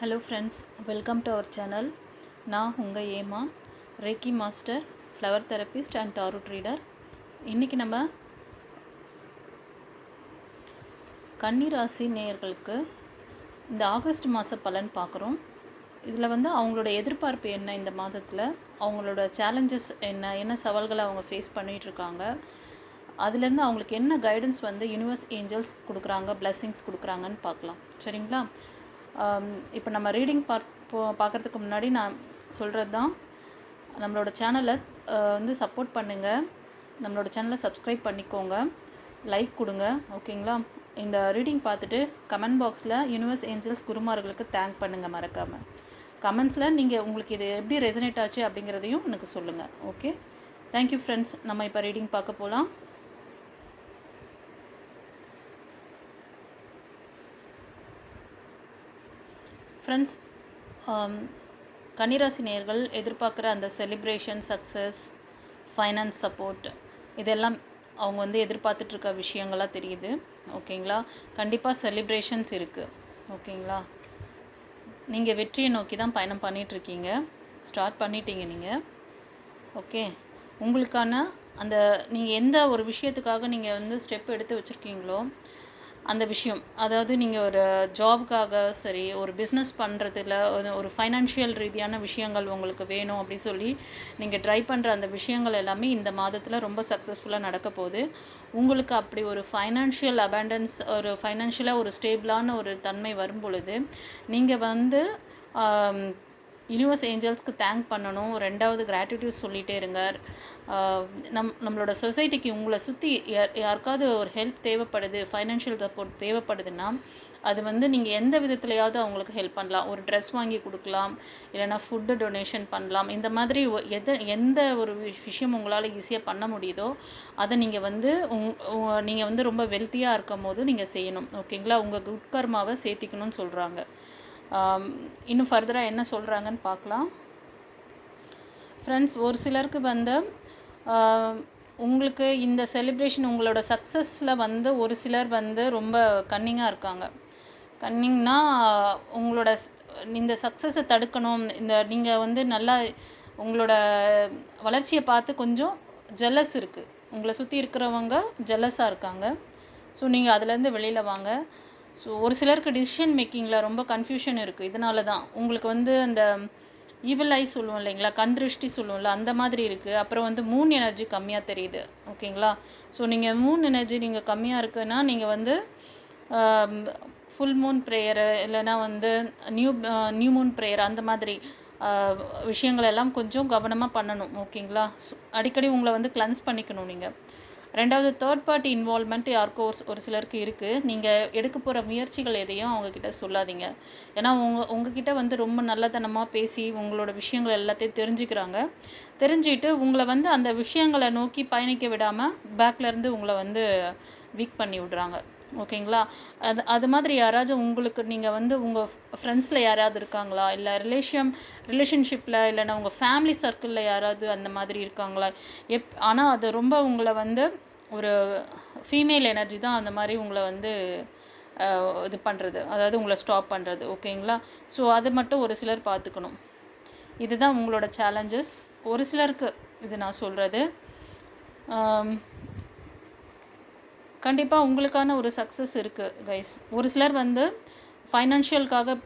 Hello friends welcome to our channel நான் உங்கள் ஏமா Reiki master flower therapist and tarot reader இன்றைக்கி நம்ம கன்னிராசி நேயர்களுக்கு இந்த ஆகஸ்ட் மாத பலன் பார்க்குறோம் இதில் வந்து அவங்களோட எதிர்பார்ப்பு என்ன இந்த மாதத்தில்? அவங்களோட சேலஞ்சஸ் என்ன? என்ன சவால்களை அவங்க ஃபேஸ் பண்ணிகிட்ருக்காங்க அதுலேருந்து அவங்களுக்கு என்ன கைடன்ஸ் வந்து யூனிவர்ஸ் ஏஞ்சல்ஸ் கொடுக்குறாங்க பிளெஸ்ஸிங்ஸ் கொடுக்குறாங்கன்னு பார்க்கலாம். சரிங்களா? Um, இப்போ நம்ம ரீடிங் பார்ப்போ பார்க்குறதுக்கு முன்னாடி நான் சொல்கிறது தான் நம்மளோட சேனலை வந்து சப்போர்ட் பண்ணுங்கள் நம்மளோட சேனலை சப்ஸ்கிரைப் பண்ணிக்கோங்க. லைக் கொடுங்க. ஓகேங்களா இந்த ரீடிங் பார்த்துட்டு கமெண்ட் பாக்ஸில் யூனிவர்ஸ் ஏஞ்சல்ஸ் குருமார்களுக்கு தேங்க் பண்ணுங்கள் மறக்காமல் கமெண்ட்ஸில் நீங்கள் உங்களுக்கு இது எப்படி ரெசனேட் ஆச்சு அப்படிங்கிறதையும் எனக்கு சொல்லுங்கள் ஓகே தேங்க்யூ ஃப்ரெண்ட்ஸ் நம்ம இப்போ ரீடிங் பார்க்க போகலாம் ஃப்ரெண்ட்ஸ் um, கன்னிராசி நேர்கள் எதிர்பார்க்குற அந்த செலிப்ரேஷன் சக்ஸஸ் ஃபைனான்ஸ் சப்போர்ட் இதெல்லாம் அவங்க வந்து எதிர்பார்த்துட்ருக்க விஷயங்களாக தெரியுது. ஓகேங்களா? கண்டிப்பாக செலிப்ரேஷன்ஸ் இருக்குது ஓகேங்களா? நீங்கள் வெற்றியை நோக்கி தான் பயணம் பண்ணிகிட்ருக்கீங்க ஸ்டார்ட் பண்ணிட்டீங்க நீங்கள் ஓகே? உங்களுக்கான அந்த நீங்கள் எந்த ஒரு விஷயத்துக்காக நீங்கள் வந்து ஸ்டெப் எடுத்து வச்சுருக்கீங்களோ அந்த விஷயம். அதாவது நீங்கள் ஒரு ஜாப்க்காக சரி ஒரு பிஸ்னஸ் பண்ணுறதுல ஒரு ஒரு ஃபைனான்ஷியல் ரீதியான விஷயங்கள் உங்களுக்கு வேணும் அப்படி சொல்லி நீங்கள் ட்ரை பண்ணுற அந்த விஷயங்கள் எல்லாமே இந்த மாதத்தில் ரொம்ப சக்ஸஸ்ஃபுல்லாக நடக்க போகுது. உங்களுக்கு அப்படி ஒரு ஃபைனான்ஷியல் அபேண்டன்ஸ் ஒரு ஃபைனான்ஷியலாக ஒரு ஸ்டேபிளான ஒரு தன்மை வரும் பொழுது நீங்கள் வந்து யூனிவர்ஸ் ஏஞ்சல்ஸ்க்கு தேங்க் பண்ணணும். ரெண்டாவது கிராட்டிடியூட் சொல்லிகிட்டே இருங்க. நம் நம்மளோட சொசைட்டிக்கு உங்களை சுற்றி யார் யாருக்காவது ஒரு ஹெல்ப் தேவைப்படுது ஃபைனான்ஷியல் சப்போர்ட் தேவைப்படுதுன்னா அது வந்து நீங்கள் எந்த விதத்துலையாவது அவங்களுக்கு ஹெல்ப் பண்ணலாம். ஒரு ட்ரெஸ் வாங்கி கொடுக்கலாம் இல்லைனா ஃபுட்டு டொனேஷன் பண்ணலாம். இந்த மாதிரி எது எந்த ஒரு விஷயம் உங்களால் ஈஸியாக பண்ண முடியுதோ அதை நீங்கள் வந்து உங் நீங்கள் வந்து ரொம்ப வெல்த்தியாக இருக்கும் போது நீங்கள் செய்யணும் ஓகேங்களா உங்கள் குட்கர்மாவை சேர்த்திக்கணும்னு சொல்கிறாங்க இன்னும் ஃபர்தராக என்ன சொல்கிறாங்கன்னு பார்க்கலாம். ஃப்ரெண்ட்ஸ் ஒரு சிலருக்கு வந்து உங்களுக்கு இந்த செலிப்ரேஷன் உங்களோட சக்ஸஸில் வந்து ஒரு சிலர் வந்து ரொம்ப கன்னிங்காக இருக்காங்க. கன்னிங்னா உங்களோட இந்த சக்ஸஸை தடுக்கணும். இந்த நீங்கள் வந்து நல்லா உங்களோட வளர்ச்சியை பார்த்து கொஞ்சம் ஜெல்லஸ் இருக்குது உங்களை சுற்றி இருக்கிறவங்க ஜெல்லஸாக இருக்காங்க. ஸோ நீங்கள் அதுலேருந்து வெளியில் வாங்க. ஸோ ஒரு சிலருக்கு டிசிஷன் மேக்கிங்கில் ரொம்ப கன்ஃபியூஷன் இருக்குது இதனால தான் உங்களுக்கு வந்து அந்த ஈவில் ஐ சொல்லுவோம் இல்லைங்களா? கண் திருஷ்டி சொல்லுவோம்ல அந்த மாதிரி இருக்குது அப்புறம் வந்து மூன் எனர்ஜி கம்மியாக தெரியுது. ஓகேங்களா? ஸோ நீங்கள் மூன் எனர்ஜி நீங்கள் கம்மியாக இருக்குன்னா நீங்கள் வந்து ஃபுல் மூன் ப்ரேயரு இல்லைன்னா வந்து நியூ நியூ மூன் ப்ரேயர் அந்த மாதிரி விஷயங்களெல்லாம் கொஞ்சம் கவனமாக பண்ணணும். ஓகேங்களா? அடிக்கடி உங்களை வந்து கிளன்ஸ் பண்ணிக்கணும் நீங்கள் ரெண்டாவது தேர்ட் பார்ட்டி இன்வால்மெண்ட் யாருக்கோ ஒரு ஒரு சிலருக்கு இருக்குது நீங்கள் எடுக்க போகிற முயற்சிகள் எதையும் அவங்கக்கிட்ட சொல்லாதீங்க. ஏன்னா உங்கள் உங்ககிட்ட வந்து ரொம்ப நல்லதனமாக பேசி உங்களோட விஷயங்கள் எல்லாத்தையும் தெரிஞ்சுக்கிறாங்க. தெரிஞ்சுக்கிட்டு உங்களை வந்து அந்த விஷயங்களை நோக்கி பயணிக்க விடாமல் பேக்லேருந்து உங்களை வந்து வீக் பண்ணி விடுறாங்க. ஓகேங்களா? அது அது மாதிரி யாராச்சும் உங்களுக்கு நீங்கள் வந்து உங்கள் ஃப்ரெண்ட்ஸில் யாராவது இருக்காங்களா? இல்லை ரிலேஷன் ரிலேஷன்ஷிப்பில் இல்லைன்னா உங்கள் ஃபேமிலி சர்க்கிளில் யாராவது அந்த மாதிரி இருக்காங்களா? எப் ஆனால் அது ரொம்ப உங்களை வந்து ஒரு ஃபீமேல் எனர்ஜி தான் அந்த மாதிரி உங்களை வந்து இது பண்ணுறது அதாவது உங்களை ஸ்டாப் பண்ணுறது ஓகேங்களா ஸோ அது மட்டும் ஒரு சிலர் பார்த்துக்கணும். இதுதான் உங்களோட சேலஞ்சஸ் ஒரு சிலருக்கு இது நான் சொல்கிறது கண்டிப்பாக உங்களுக்கான ஒரு சக்ஸஸ் இருக்குது கைஸ் ஒரு சிலர் வந்து ஃபைனான்ஷியலுக்காக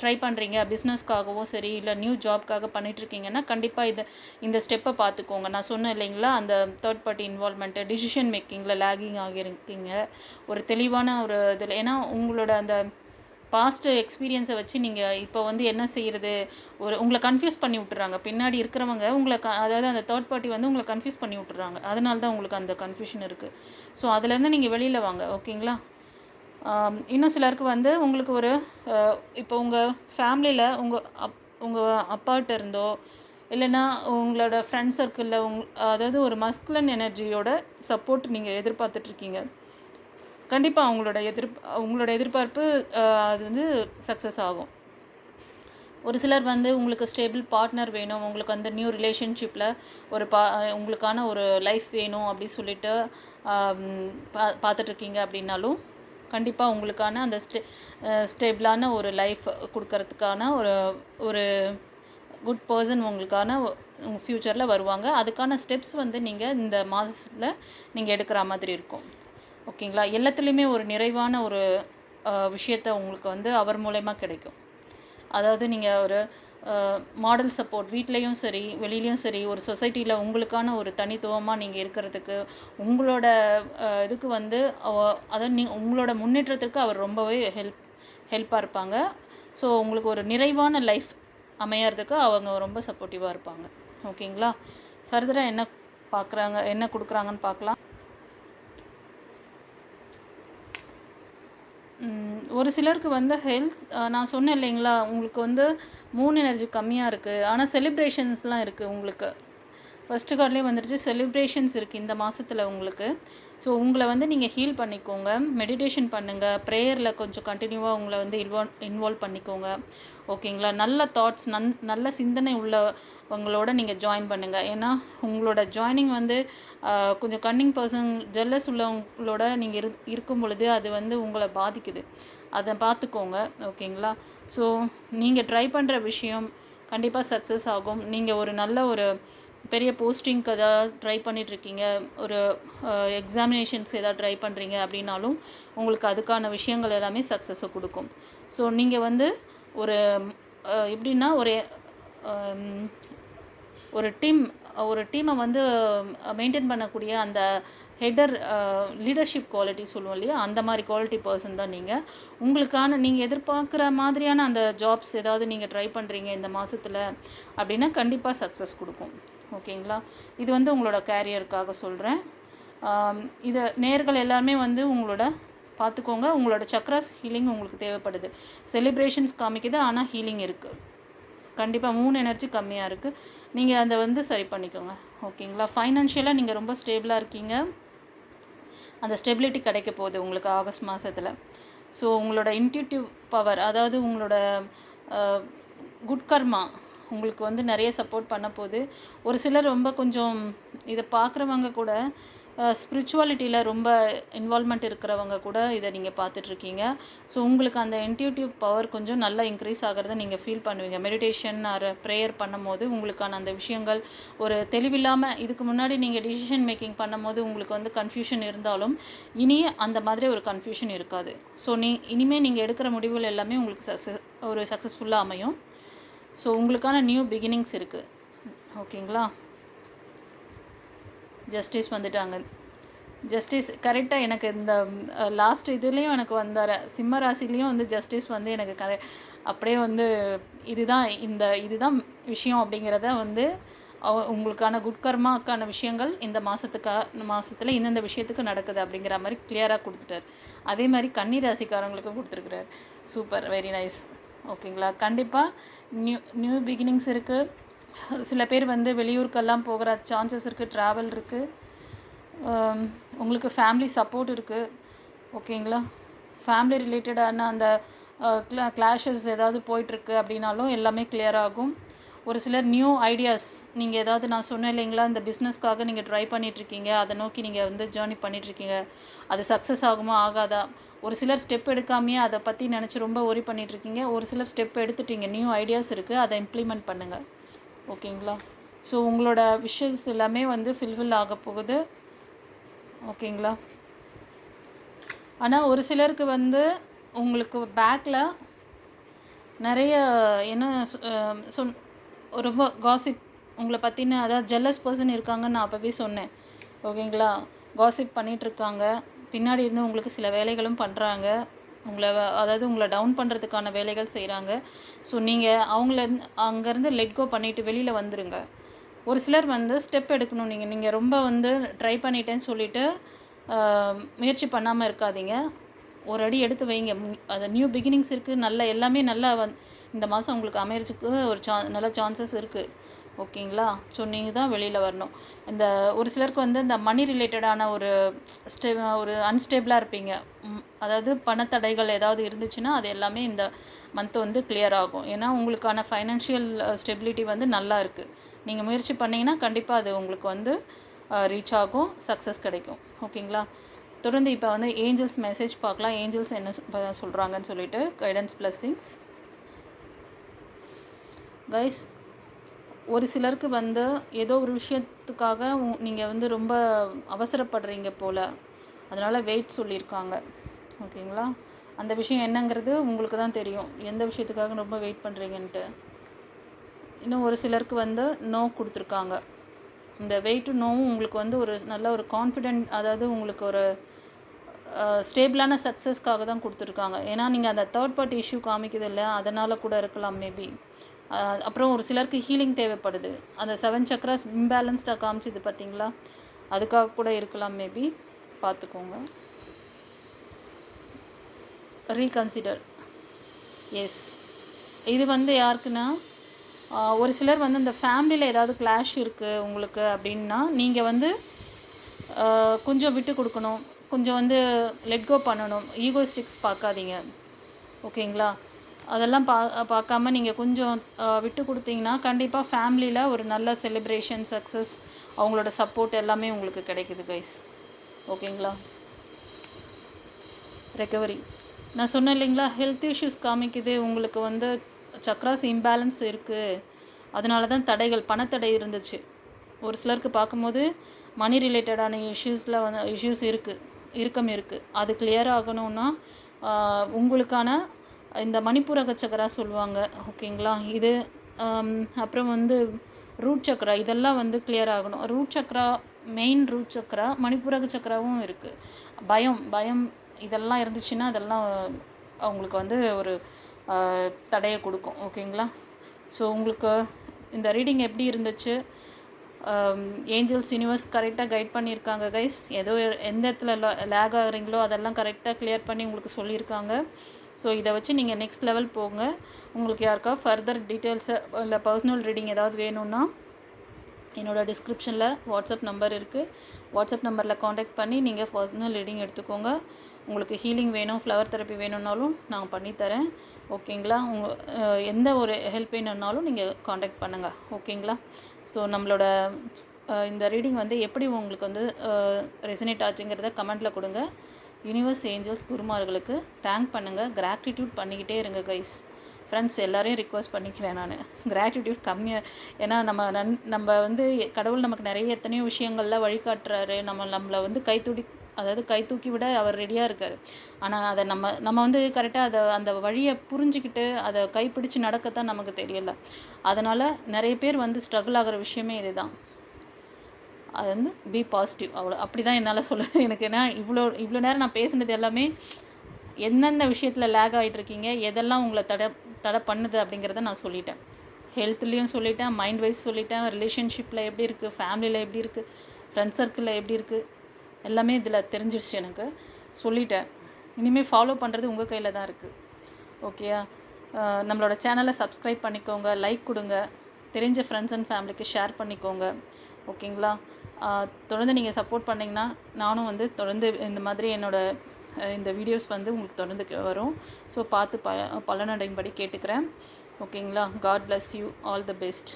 ட்ரை பண்ணுறீங்க பிஸ்னஸ்க்காகவோ சரி இல்லை நியூ ஜாப்க்காக பண்ணிகிட்ருக்கீங்கன்னா கண்டிப்பாக இது இந்த ஸ்டெப்பை பார்த்துக்கோங்க நான் சொன்னேன் இல்லைங்களா அந்த தேர்ட் பார்ட்டி இன்வால்மெண்ட்டு டிசிஷன் மேக்கிங்கில் லேகிங் ஆகியிருக்கீங்க. ஒரு தெளிவான ஒரு இதில் ஏன்னா உங்களோட அந்த பாஸ்ட் எக்ஸ்பீரியன்ஸை வச்சு நீங்கள் இப்போ வந்து என்ன செய்கிறது ஒரு உங்களை கன்ஃபியூஸ் பண்ணி விட்டுறாங்க. பின்னாடி இருக்கிறவங்க உங்களை க அதாவது அந்த தேர்ட் பார்ட்டி வந்து உங்களை கன்ஃபியூஸ் பண்ணி விட்டுறாங்க. அதனால தான் உங்களுக்கு அந்த கன்ஃபியூஷன் இருக்குது ஸோ அதுலேருந்து நீங்கள் வெளியில் வாங்க ஓகேங்களா இன்னும் சிலருக்கு வந்து உங்களுக்கு ஒரு இப்போ உங்கள் ஃபேமிலியில் உங்கள் அப் உங்கள் அப்பாட்ட இருந்தோ இல்லைன்னா உங்களோட ஃப்ரெண்ட் சர்க்கிளில் உங் அதாவது ஒரு மஸ்குலன் எனர்ஜியோட சப்போர்ட் நீங்கள் எதிர்பார்த்துட்ருக்கீங்க. கண்டிப்பாக அவங்களோட எதிர்ப் உங்களோட எதிர்பார்ப்பு அது வந்து சக்ஸஸ் ஆகும். ஒரு சிலர் வந்து உங்களுக்கு ஸ்டேபிள் பார்ட்னர் வேணும் உங்களுக்கு அந்த நியூ ரிலேஷன்ஷிப்பில் ஒரு பா உங்களுக்கான ஒரு லைஃப் வேணும் அப்படி சொல்லிட்டு பா பார்த்துட்ருக்கீங்க அப்படின்னாலும் கண்டிப்பாக உங்களுக்கான அந்த ஸ்டே ஸ்டேபிளான ஒரு லைஃப் கொடுக்கறதுக்கான ஒரு ஒரு குட் பர்சன் உங்களுக்கான உங்கள் ஃப்யூச்சரில் வருவாங்க. அதுக்கான ஸ்டெப்ஸ் வந்து நீங்கள் இந்த மாதத்தில் நீங்கள் எடுக்கிற மாதிரி இருக்கும். ஓகேங்களா? எல்லாத்துலேயுமே ஒரு நிறைவான ஒரு விஷயத்த உங்களுக்கு வந்து அவர் மூலயமா கிடைக்கும். அதாவது நீங்கள் ஒரு மாடல் சப்போர்ட் வீட்லேயும் சரி வெளியிலையும் சரி ஒரு சொசைட்டியில் உங்களுக்கான ஒரு தனித்துவமாக நீங்கள் இருக்கிறதுக்கு உங்களோட இதுக்கு வந்து அதை நீ உங்களோட முன்னேற்றத்திற்கு அவர் ரொம்பவே ஹெல்ப் ஹெல்ப்பாக இருப்பாங்க. ஸோ உங்களுக்கு ஒரு நிறைவான லைஃப் அமையறதுக்கு அவங்க ரொம்ப சப்போர்ட்டிவாக இருப்பாங்க. ஓகேங்களா? ஃபர்தராக என்ன பார்க்குறாங்க என்ன கொடுக்குறாங்கன்னு பார்க்கலாம் ஒரு சிலருக்கு வந்து ஹெல்த் நான் சொன்னேன் இல்லைங்களா உங்களுக்கு வந்து மூன் எனர்ஜி கம்மியாக இருக்குது ஆனால் செலிப்ரேஷன்ஸ்லாம் இருக்குது உங்களுக்கு. ஃபஸ்ட்டு கார்ட்லேயே வந்துடுச்சு செலிப்ரேஷன்ஸ் இருக்குது இந்த மாதத்தில் உங்களுக்கு. ஸோ உங்களை வந்து நீங்கள் ஹீல் பண்ணிக்கோங்க மெடிடேஷன் பண்ணுங்கள் ப்ரேயரில் கொஞ்சம் கண்டினியூவாக உங்களை வந்து இன்வால்வ் இன்வால்வ் பண்ணிக்கோங்க. ஓகேங்களா நல்ல தாட்ஸ் நன் நல்ல சிந்தனை உள்ளவங்களோட நீங்கள் ஜாயின் பண்ணுங்கள் ஏன்னா உங்களோட ஜாயினிங் வந்து கொஞ்சம் கன்னிங் பர்சன் ஜெல்லஸ் உள்ளவங்களோட நீங்கள் இரு இருக்கும் பொழுது அது வந்து உங்களை பாதிக்குது. அதை பார்த்துக்கோங்க ஓகேங்களா? ஸோ நீங்கள் ட்ரை பண்ணுற விஷயம் கண்டிப்பாக சக்ஸஸ் ஆகும். நீங்கள் ஒரு நல்ல ஒரு பெரிய போஸ்டிங்க்கு ஏதாவது ட்ரை பண்ணிகிட்ருக்கீங்க ஒரு எக்ஸாமினேஷன்ஸ் எதாவது ட்ரை பண்ணுறீங்க அப்படின்னாலும் உங்களுக்கு அதுக்கான விஷயங்கள் எல்லாமே சக்ஸஸை கொடுக்கும். ஸோ நீங்கள் வந்து ஒரு எப்படின்னா ஒரு ஒரு டீம் ஒரு டீமை வந்து மெயின்டைன் பண்ணக்கூடிய அந்த ஹெடர் லீடர்ஷிப் குவாலிட்டி சொல்லுவோம் இல்லையா? அந்த மாதிரி குவாலிட்டி பர்சன் தான் நீங்கள் உங்களுக்கான நீங்கள் எதிர்பார்க்குற மாதிரியான அந்த ஜாப்ஸ் ஏதாவது நீங்கள் ட்ரை பண்ணுறீங்க இந்த மாதத்தில் அப்படின்னா கண்டிப்பாக சக்ஸஸ் கொடுக்கும். ஓகேங்களா? இது வந்து உங்களோட கேரியருக்காக சொல்கிறேன் இதை நேர்கள் எல்லாருமே வந்து உங்களோட பார்த்துக்கோங்க உங்களோட சக்ராஸ் ஹீலிங் உங்களுக்கு தேவைப்படுது. செலிப்ரேஷன்ஸ் காமிக்குது ஆனால் ஹீலிங் இருக்குது கண்டிப்பாக மூணு எனர்ஜி கம்மியாக இருக்குது நீங்கள் அதை வந்து சரி பண்ணிக்கோங்க. ஓகேங்களா? ஃபைனான்ஷியலாக நீங்கள் ரொம்ப ஸ்டேபிளாக இருக்கீங்க. அந்த ஸ்டெபிலிட்டி கிடைக்க போகுது உங்களுக்கு ஆகஸ்ட் மாதத்தில் ஸோ உங்களோட இன்ட்யூட்டிவ் பவர் அதாவது உங்களோட குட் கர்மா உங்களுக்கு வந்து நிறைய சப்போர்ட் பண்ண போகுது. ஒரு சிலர் ரொம்ப கொஞ்சம் இதை பார்க்குறவங்க கூட ஸ்பிரிச்சுவாலிட்டியில் ரொம்ப இன்வால்மெண்ட் இருக்கிறவங்க கூட இதை நீங்கள் பார்த்துட்ருக்கீங்க. ஸோ உங்களுக்கு அந்த இன்ட்யூட்டிவ் பவர் கொஞ்சம் நல்லா இன்க்ரீஸ் ஆகிறத நீங்கள் ஃபீல் பண்ணுவீங்க. மெடிடேஷன் ஆர் ப்ரேயர் பண்ணும் போது உங்களுக்கான அந்த விஷயங்கள் ஒரு தெளிவில்லாமல் இதுக்கு முன்னாடி நீங்கள் டிசிஷன் மேக்கிங் பண்ணும் போது உங்களுக்கு வந்து கன்ஃபியூஷன் இருந்தாலும் இனி அந்த மாதிரி ஒரு கன்ஃபியூஷன் இருக்காது. ஸோ நீ இனிமேல் நீங்கள் எடுக்கிற முடிவுகள் எல்லாமே உங்களுக்கு சக்ஸஸ் ஒரு சக்ஸஸ்ஃபுல்லாக அமையும். ஸோ உங்களுக்கான நியூ பிகினிங்ஸ் இருக்குது ஓகேங்களா? ஜஸ்டிஸ் வந்துட்டாங்க. ஜஸ்டிஸ் கரெக்டாக எனக்கு இந்த லாஸ்ட் இதுலேயும் எனக்கு வந்தார். சிம்ம ராசிலையும் வந்து ஜஸ்டிஸ் வந்து எனக்கு கரெ அப்படியே வந்து இதுதான் இந்த இதுதான் விஷயம் அப்படிங்கிறத வந்து உங்களுக்கான குட்கர்மாக்கான விஷயங்கள் இந்த மாதத்துக்கா மாதத்தில் இந்தந்த விஷயத்துக்கு நடக்குது அப்படிங்கிற மாதிரி கிளியராக கொடுத்துட்டார். அதே மாதிரி கன்னி ராசிக்காரங்களுக்கும் கொடுத்துருக்குறாரு. சூப்பர் வெரி நைஸ் ஓகேங்களா கண்டிப்பாக நியூ நியூ பிகினிங்ஸ் இருக்குது சில பேர் வந்து வெளியூருக்கெல்லாம் போகிற சான்சஸ் இருக்குது ட்ராவல் இருக்குது உங்களுக்கு ஃபேமிலி சப்போர்ட் இருக்குது ஓகேங்களா ஃபேமிலி ரிலேட்டடான அந்த க்ளா கிளாஷஸ் ஏதாவது போயிட்டுருக்கு அப்படின்னாலும் எல்லாமே கிளியர் ஆகும். ஒரு சிலர் நியூ ஐடியாஸ் நீங்கள் ஏதாவது நான் சொன்னேன் இல்லைங்களா? இந்த பிஸ்னஸ்க்காக நீங்கள் ட்ரை பண்ணிகிட்ருக்கீங்க அதை நோக்கி நீங்கள் வந்து ஜேர்னி பண்ணிகிட்ருக்கீங்க அது சக்ஸஸ் ஆகுமா ஆகாதா? ஒரு சிலர் ஸ்டெப் எடுக்காமையே அதை பற்றி நினச்சி ரொம்ப ஒரி பண்ணிகிட்ருக்கீங்க ஒரு சிலர் ஸ்டெப் எடுத்துட்டீங்க. நியூ ஐடியாஸ் இருக்குது அதை இம்ப்ளிமெண்ட் பண்ணுங்கள் ஓகேங்களா? ஸோ உங்களோட விஷஸ் எல்லாமே வந்து ஃபில்ஃபில் ஆக போகுது. ஓகேங்களா? ஆனால் ஒரு சிலருக்கு வந்து உங்களுக்கு பேக்கில் நிறைய என்ன சொன் ரொம்ப காசிப் உங்களை பற்றின அதாவது ஜெல்லஸ் பர்சன் இருக்காங்கன்னு நான் அப்போவே சொன்னேன். ஓகேங்களா? காசிப் பண்ணிகிட்ருக்காங்க பின்னாடி இருந்து உங்களுக்கு சில வேலைகளும் பண்ணுறாங்க உங்களை அதாவது உங்களை டவுன் பண்ணுறதுக்கான வேலைகள் செய்கிறாங்க ஸோ நீங்கள் அவங்கள அங்கேருந்து லெட் கோ பண்ணிவிட்டு வெளியில் வந்துடுங்க ஒரு சிலர் வந்து ஸ்டெப் எடுக்கணும். நீங்கள் நீங்கள் ரொம்ப வந்து ட்ரை பண்ணிட்டேன்னு சொல்லிவிட்டு முயற்சி பண்ணாமல் இருக்காதீங்க. ஒரு அடி எடுத்து வைங்க. அது நியூ பிகினிங்ஸ் இருக்குது நல்ல எல்லாமே நல்லா வந் இந்த மாதம் உங்களுக்கு அமையறதுக்கு ஒரு சா நல்ல சான்சஸ் இருக்குது ஓகேங்களா? ஸோ நீங்கள் தான் வெளியில் வரணும். இந்த ஒரு சிலருக்கு வந்து இந்த மணி ரிலேட்டடான ஒரு ஸ்டே ஒரு அன்ஸ்டேபிளாக இருப்பீங்க. அதாவது பணத்தடைகள் ஏதாவது இருந்துச்சுன்னா அது எல்லாமே இந்த மந்த் வந்து கிளியர் ஆகும். ஏன்னா உங்களுக்கான ஃபைனான்ஷியல் ஸ்டெபிலிட்டி வந்து நல்லா இருக்குது நீங்கள் முயற்சி பண்ணிங்கன்னா கண்டிப்பாக அது உங்களுக்கு வந்து ரீச் ஆகும் சக்ஸஸ் கிடைக்கும். ஓகேங்களா? தொடர்ந்து இப்போ வந்து ஏஞ்சல்ஸ் மெசேஜ் பார்க்கலாம். ஏஞ்சல்ஸ் என்ன சொல்கிறாங்கன்னு சொல்லிட்டு கைடன்ஸ் பிளஸ்ஸிங்ஸ் கைஸ் ஒரு சிலருக்கு வந்து ஏதோ ஒரு விஷயத்துக்காக நீங்கள் வந்து ரொம்ப அவசரப்படுறீங்க போல். அதனால் வெயிட் சொல்லியிருக்காங்க. ஓகேங்களா? அந்த விஷயம் என்னங்கிறது உங்களுக்கு தான் தெரியும். எந்த விஷயத்துக்காக ரொம்ப வெயிட் பண்ணுறீங்கன்ட்டு இன்னும் ஒரு சிலருக்கு வந்து நோ கொடுத்துருக்காங்க. இந்த வெயிட்டு நோவும் உங்களுக்கு வந்து ஒரு நல்ல ஒரு கான்ஃபிடென்ட் அதாவது உங்களுக்கு ஒரு ஸ்டேபிளான சக்ஸஸ்க்காக தான் கொடுத்துருக்காங்க. ஏன்னா நீங்கள் அந்த தேர்ட் பார்ட்டி இஷ்யூ காமிக்கிறது இல்லை அதனால் கூட இருக்கலாம் மேபி அப்புறம் ஒரு சிலருக்கு ஹீலிங் தேவைப்படுது. அந்த செவன் சக்ராஸ் இம்பேலன்ஸ்டாக காமிச்சிது பார்த்தீங்களா அதுக்காக கூட இருக்கலாம் மேபி பார்த்துக்கோங்க ரீகன்சிடர் எஸ் இது வந்து யாருக்குன்னா ஒரு சிலர் வந்து இந்த ஃபேமிலியில் ஏதாவது கிளாஷ் இருக்குது உங்களுக்கு அப்படின்னா நீங்கள் வந்து கொஞ்சம் விட்டு கொடுக்கணும். கொஞ்சம் வந்து லெட் கோ பண்ணணும். ஈகோஸ்டிக்ஸ் பார்க்காதீங்க ஓகேங்களா அதெல்லாம் பா பார்க்காம நீங்கள் கொஞ்சம் விட்டு கொடுத்தீங்கன்னா கண்டிப்பாக ஃபேமிலியில் ஒரு நல்ல செலிப்ரேஷன் சக்ஸஸ் அவங்களோட சப்போர்ட் எல்லாமே உங்களுக்கு கிடைக்குது கைஸ் ஓகேங்களா ரெக்கவரி நான் சொன்னேன் இல்லைங்களா ஹெல்த் இஷ்யூஸ் காமிக்குது உங்களுக்கு வந்து சக்ராஸ் இம்பேலன்ஸ் இருக்குது அதனால தான் தடைகள் பணத்தடை இருந்துச்சு. ஒரு சிலருக்கு பார்க்கும்போது மணி ரிலேட்டடான இஷ்யூஸில் வந்து இஷ்யூஸ் இருக்குது இறுக்கம் இருக்குது அது கிளியர் ஆகணும்னா உங்களுக்கான இந்த மணிப்பூர் சக்கரா சொல்லுவாங்க ஓகேங்களா? இது அப்புறம் வந்து ரூட் சக்கரா இதெல்லாம் வந்து கிளியர் ஆகணும். Root chakra main root chakra மணிப்பூரக சக்கராவும் இருக்குது பயம் பயம் இதெல்லாம் இருந்துச்சுன்னா அதெல்லாம் அவங்களுக்கு வந்து ஒரு தடையை கொடுக்கும் ஓகேங்களா? ஸோ உங்களுக்கு இந்த ரீடிங் எப்படி இருந்துச்சு? ஏஞ்சல்ஸ் யூனிவர்ஸ் கரெக்டாக கைட் பண்ணியிருக்காங்க கைஸ் ஏதோ எந்த இடத்துல லேக் ஆகுறீங்களோ அதெல்லாம் கரெக்டாக கிளியர் பண்ணி உங்களுக்கு சொல்லியிருக்காங்க. ஸோ இதை வச்சு நீங்கள் நெக்ஸ்ட் லெவல் போங்க. உங்களுக்கு யாருக்கா ஃபர்தர் டீட்டெயில்ஸு இல்லை பர்சனல் ரீடிங் ஏதாவது வேணும்னா என்னோடய டிஸ்கிரிப்ஷனில் வாட்ஸ்அப் நம்பர் இருக்குது வாட்ஸ்அப் நம்பரில் காண்டாக்ட் பண்ணி நீங்கள் பர்சனல் ரீடிங் எடுத்துக்கோங்க. உங்களுக்கு ஹீலிங் வேணும் ஃப்ளவர் தெரப்பி வேணும்னாலும் நான் பண்ணித்தரேன் ஓகேங்களா உங்கள் எந்த ஒரு ஹெல்ப் வேணும்னாலும் நீங்கள் காண்டாக்ட் பண்ணுங்கள் ஓகேங்களா ஸோ நம்மளோட இந்த ரீடிங் வந்து எப்படி உங்களுக்கு வந்து ரெசனேட் ஆச்சுங்கிறத கமெண்ட்டில் கொடுங்க. யூனிவர்ஸ் ஏஞ்சல்ஸ் குருமார்களுக்கு தேங்க் பண்ணுங்கள் கிராட்டிடியூட் பண்ணிக்கிட்டே இருங்க கைஸ் ஃப்ரெண்ட்ஸ் எல்லோரையும் ரிக்வஸ்ட் பண்ணிக்கிறேன் நான். கிராட்டிடியூட் கம்மியாக ஏன்னா நம்ம நன் நம்ம வந்து கடவுள் நமக்கு நிறைய எத்தனையோ விஷயங்கள்ல வழிகாட்டுறாரு. நம்ம நம்மளை வந்து கைத்தூடி அதாவது கை தூக்கி விட அவர் ரெடியாக இருக்கார். ஆனால் அதை நம்ம நம்ம வந்து கரெக்டாக அதை அந்த வழியை புரிஞ்சுக்கிட்டு அதை கைப்பிடிச்சு நடக்கத்தான் நமக்கு தெரியலை. அதனால் நிறைய பேர் வந்து ஸ்ட்ரகிள் ஆகிற விஷயமே இதுதான். அது வந்து பி பாசிட்டிவ் அவ்வளோ அப்படி தான் என்னால் சொல்ல எனக்கு ஏன்னா இவ்வளோ இவ்வளோ நேரம் நான் பேசினது எல்லாமே எந்தெந்த விஷயத்தில் லேக் ஆகிட்டு இருக்கீங்க எதெல்லாம் உங்களை தடை தடை பண்ணுது அப்படிங்கிறத நான் சொல்லிட்டேன். ஹெல்த்லேயும் சொல்லிட்டேன் மைண்ட் வைஸ் சொல்லிட்டேன் ரிலேஷன்ஷிப்பில் எப்படி இருக்குது ஃபேமிலியில் எப்படி இருக்குது ஃப்ரெண்ட்ஸ் சர்க்கிளில் எப்படி இருக்குது எல்லாமே இதில் தெரிஞ்சிருச்சு எனக்கு. சொல்லிட்டேன். இனிமேல் ஃபாலோ பண்ணுறது உங்கள் கையில் தான் இருக்குது ஓகேயா நம்மளோட சேனலை சப்ஸ்கிரைப் பண்ணிக்கோங்க லைக் கொடுங்க. தெரிஞ்ச ஃப்ரெண்ட்ஸ் அண்ட் ஃபேமிலிக்கு ஷேர் பண்ணிக்கோங்க. ஓகேங்களா தொடர்ந்து நீங்கள் சப்போர்ட் பண்ணிங்கன்னா நானும் வந்து தொடர்ந்து இந்த மாதிரி என்னோட இந்த வீடியோஸ் வந்து உங்களுக்கு தொடர்ந்து வரும். ஸோ பார்த்து ப பலனடையும்படி கேட்டுக்கிறேன். ஓகேங்களா God bless you all the best